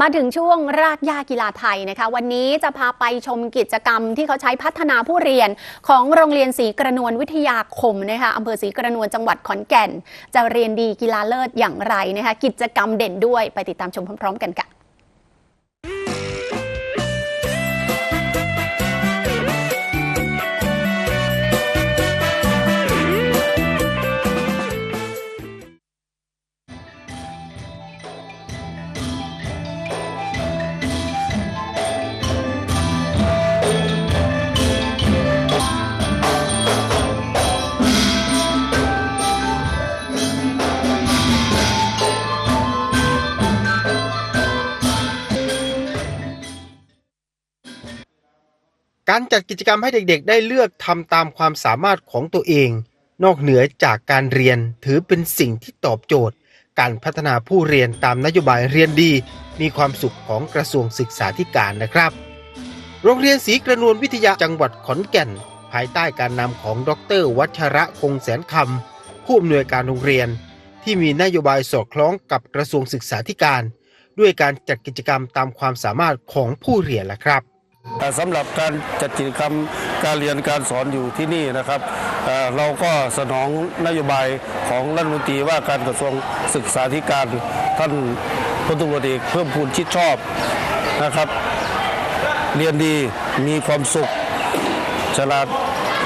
มาถึงช่วงรากหญ้ากีฬาไทยนะคะ วันนี้จะพาไปชมกิจกรรมที่เขาใช้พัฒนาผู้เรียนของโรงเรียนศรีกระนวลวิทยาคมนะคะอำเภอศรีกระนวลจังหวัดขอนแก่น จะเรียนดีกีฬาเลิศอย่างไรนะคะ กิจกรรมเด่นด้วยไปติดตามชมพร้อม ๆ กันค่ะ การจัดกิจกรรมให้เด็กๆ ได้เลือกทำตามความสามารถของตัวเอง นอกเหนือจากการเรียนถือเป็นสิ่งที่ตอบโจทย์ การพัฒนาผู้เรียนตามนโยบายเรียนดี มีความสุขของกระทรวงศึกษาธิการนะครับ โรงเรียนศรีกระนวลวิทยาจังหวัดขอนแก่น ภายใต้การนำของดร วัชระคงแสนคำผู้อำนวยการโรงเรียน ที่มีนโยบายสอดคล้องกับกระทรวงศึกษาธิการ ด้วยการจัดกิจกรรมตามความสามารถของผู้เรียนละครับ อ่าสำหรับการจัดกิจกรรมการเรียนการสอนอยู่ที่นี่นะครับเอ่อเราก็สนองนโยบายของรัฐมนตรีว่าการกระทรวงศึกษาธิการท่านพลตำรวจเอกเพิ่มพูนชิดชอบนะครับ เรียนดีมีความสุข ฉลาด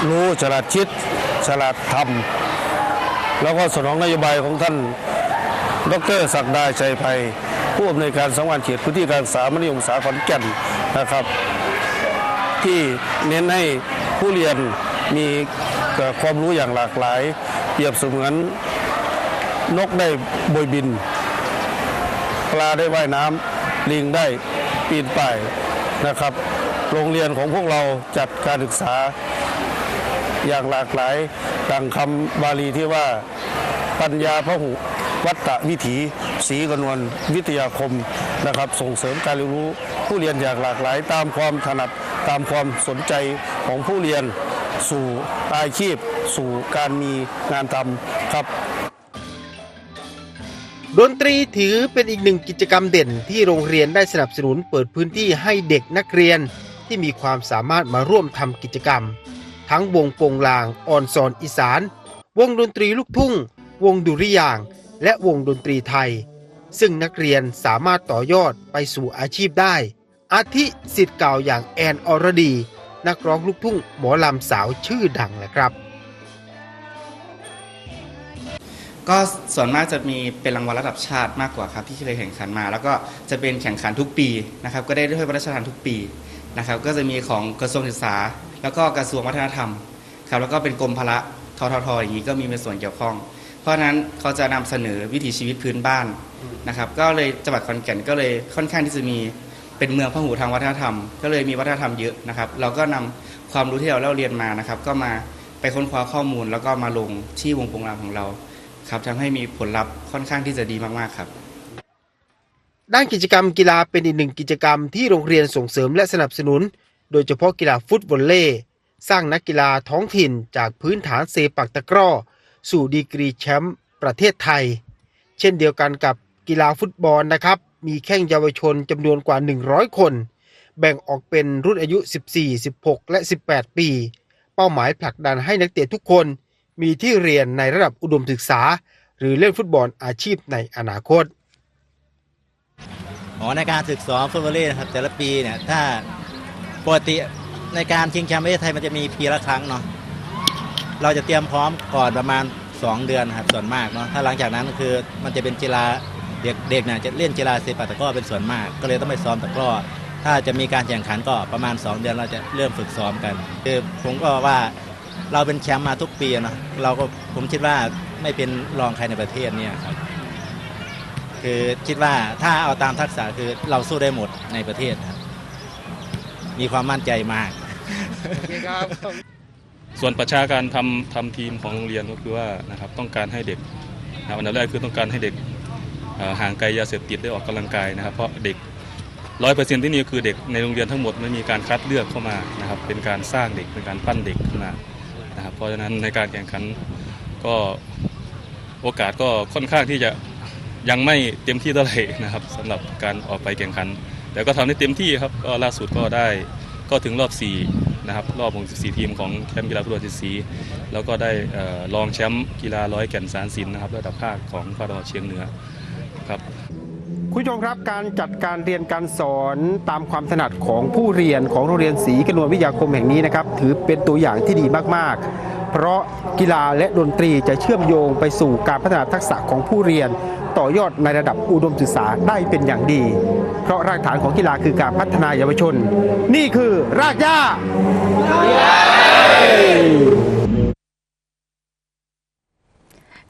รู้ฉลาดคิดฉลาดทำแล้วก็สนองนโยบายของท่านดรศักดาชัยภัยผู้อำนวยการสังวานเขตพื้นที่การศึกษามัธยมศึกษาขอนแก่นนะครับ ที่เน้นให้ผู้เรียนมีความรู้อย่างหลากหลาย เปรียบเสมือนนกได้โบยบิน ปลาได้ว่ายน้ำลิงได้ปีนป่ายนะครับ โรงเรียนของพวกเราจัดการศึกษาอย่างหลากหลายดังคำบาลีที่ว่าปัญญาพหุวัตตวิถีศีกนวลวิทยาคมนะครับ ส่งเสริมการเรียนรู้ผู้เรียนอย่างหลากหลายตามความถนัด ตามความสนใจของผู้เรียน สู่อาชีพ สู่การมีงานทำครับ ดนตรีถือเป็นอีกหนึ่งกิจกรรมเด่นที่โรงเรียนได้สนับสนุนเปิดพื้นที่ให้เด็กนักเรียนที่มีความสามารถมาร่วมทำกิจกรรม ทั้งวงโปงลางออนซอนอีสาน วงดนตรีลูกทุ่ง วงดุริยาง และวงดนตรีไทย ซึ่งนักเรียนสามารถต่อยอดไปสู่อาชีพได้ อาทิสิทธิ์เก่าอย่างแอนอรดี นักร้องลูกทุ่งหมอลำสาวชื่อดังนะครับ ก็ส่วนมากจะมีเป็นรางวัลระดับชาติมากกว่าครับที่เคยแข่งขันมา แล้วก็จะเป็นแข่งขันทุกปีนะครับ ก็ได้ถ้วยพระราชทานทุกปีนะครับ ก็จะมีของกระทรวงศึกษา แล้วก็กระทรวงวัฒนธรรมครับแล้วก็เป็นกรมพละทททอย่างนี้ก็มีเป็นส่วนเกี่ยวข้อง เพราะฉะนั้นเขาจะนำเสนอวิถีชีวิตพื้นบ้านนะครับ ก็เลยจังหวัดขอนแก่นก็เลยค่อนข้างที่จะมี เป็นเมืองพหูทางวัฒนธรรม ก็เลยมีวัฒนธรรมเยอะนะครับ เราก็นำความรู้ที่เราเล่าเรียนมานะครับ ก็มาไปค้นคว้าข้อมูล แล้วก็มาลงที่วงโปงรามของเราครับทำให้มีผลลัพธ์ค่อนข้างที่จะดีมากๆครับ ด้านกิจกรรมกีฬาเป็นอีกหนึ่งกิจกรรมที่โรงเรียนส่งเสริมและสนับสนุน โดยเฉพาะกีฬาฟุตบอลเล่สร้างนักกีฬาท้องถิ่นจากพื้นฐานเซปักตะกร้อ สู่ดีกรีแชมป์ประเทศไทย เช่นเดียวกันกับ กีฬาฟุตบอลนะครับ มีแข่งเยาวชนจำนวนกว่า 100 คน แบ่งออกเป็นรุ่นอายุ 14 16 และ 18 ปี เป้าหมายผลักดันให้นักเตะทุกคน มีที่เรียนในระดับอุดมศึกษา หรือเล่นฟุตบอลอาชีพในอนาคตอ๋อในการฝึกซ้อมฟุตบอลเล่นะครับแต่ละปีเนี่ยถ้าปกติในการชิงแชมป์ประเทศไทยมันจะมีปีละครั้งเนาะเราจะเตรียมพร้อมก่อนประมาณ 2 เดือนครับส่วนมากเนาะถ้าหลังจากนั้นก็คือมันจะเป็นกีฬา เด็กเด็กเนี่ยจะเล่นกีฬาเซปักตะกร้อเป็นส่วนมาก ก็เลยต้องไปซ้อมตะกร้อ ถ้าจะมีการแข่งขันก็ประมาณ 2 เดือนเราจะเริ่มฝึกซ้อมกันคือผมก็ว่าเราเป็นแชมป์มาทุกปีเนาะเราก็ผมคิดว่าไม่เป็นรองใครในประเทศเนี่ยครับคือคิดว่าถ้าเอาตามทักษะคือเราสู้ได้หมดในประเทศครับมีความมั่นใจมากส่วนประชาการทำทำทีมของโรงเรียนก็คือว่านะครับต้องการให้เด็กนะครับอันดับแรกคือต้องการให้เด็กเอ่อ ห่างไกลยาเสพติดได้ออกกำลังกายนะครับ เพราะเด็กร้อยเปอร์เซ็นต์ที่นี่คือเด็กในโรงเรียนทั้งหมดไม่มีการคัดเลือกเข้ามานะครับ เป็นการสร้างเด็กเป็นการปั้นเด็กขึ้นมานะครับ เพราะฉะนั้นในการแข่งขันก็โอกาสก็ค่อนข้างที่จะยังไม่เต็มที่เท่าไหร่นะครับสำหรับการออกไปแข่งขัน แต่ก็ทำได้เต็มที่ครับก็ล่าสุดก็ได้ก็ถึงรอบ 4 นะครับ รอบ 64 ทีมของแชมป์กีฬาฟุตบอลสีสีแล้วก็ได้ออรองแชมป์กีฬาร้อยแก่นสารสินนะครับระดับภาคของภาคตะวันออกเฉียงเหนือ ครับคุณผู้ชมครับการจัดการเรียนการสอนตามความถนัดของผู้เรียนของโรงเรียนศรีกนวลวิทยาคมแห่งนี้นะครับ ถือเป็นตัวอย่างที่ดีมากๆ เพราะกีฬาและดนตรีจะเชื่อมโยงไปสู่การพัฒนาทักษะของผู้เรียน ต่อยอดในระดับอุดมศึกษาได้เป็นอย่างดี เพราะรากฐานของกีฬาคือการพัฒนาเยาวชน นี่คือรากหญ้า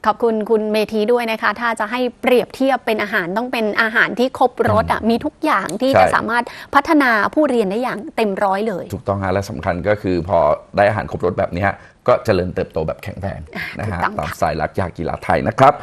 ขอบคุณคุณเมธีด้วยนะคะ ถ้าจะให้เปรียบเทียบเป็นอาหารต้องเป็นอาหารที่ครบรสอะมีทุกอย่างที่ใช่ จะสามารถพัฒนาผู้เรียนได้อย่างเต็มร้อยเลย ถูกต้องฮะและสำคัญก็คือพอได้อาหารครบรสแบบเนี้ยก็เจริญเติบโตแบบแข็งแรงนะฮะถูกต้องค่ะ ตามสายหลักยากีฬาไทยนะครับ